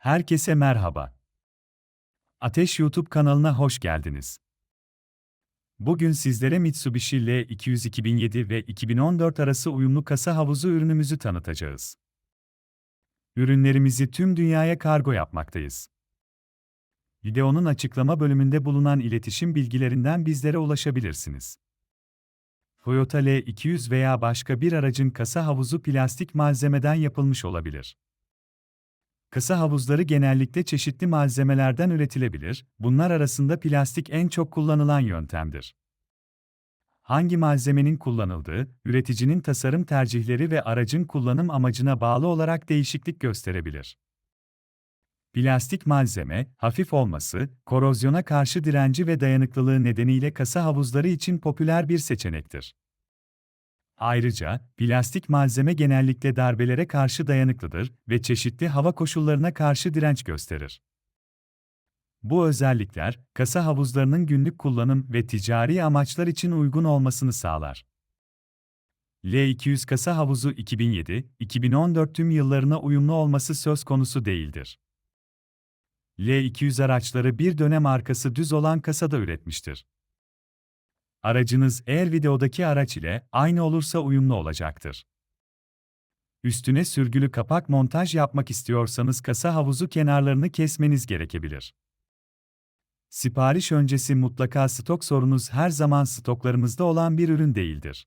Herkese merhaba. Ateş YouTube kanalına hoş geldiniz. Bugün sizlere Mitsubishi L200 2007 ve 2014 arası uyumlu kasa havuzu ürünümüzü tanıtacağız. Ürünlerimizi tüm dünyaya kargo yapmaktayız. Videonun açıklama bölümünde bulunan iletişim bilgilerinden bizlere ulaşabilirsiniz. Toyota L200 veya başka bir aracın kasa havuzu plastik malzemeden yapılmış olabilir. Kasa havuzları genellikle çeşitli malzemelerden üretilebilir, bunlar arasında plastik en çok kullanılan yöntemdir. Hangi malzemenin kullanıldığı, üreticinin tasarım tercihleri ve aracın kullanım amacına bağlı olarak değişiklik gösterebilir. Plastik malzeme, hafif olması, korozyona karşı direnci ve dayanıklılığı nedeniyle kasa havuzları için popüler bir seçenektir. Ayrıca, plastik malzeme genellikle darbelere karşı dayanıklıdır ve çeşitli hava koşullarına karşı direnç gösterir. Bu özellikler, kasa havuzlarının günlük kullanım ve ticari amaçlar için uygun olmasını sağlar. L200 kasa havuzu 2007-2014 tüm yıllarına uyumlu olması söz konusu değildir. L200 araçları bir dönem arkası düz olan kasada üretmiştir. Aracınız eğer videodaki araç ile aynı olursa uyumlu olacaktır. Üstüne sürgülü kapak montaj yapmak istiyorsanız kasa havuzu kenarlarını kesmeniz gerekebilir. Sipariş öncesi mutlaka stok sorunuz her zaman stoklarımızda olan bir ürün değildir.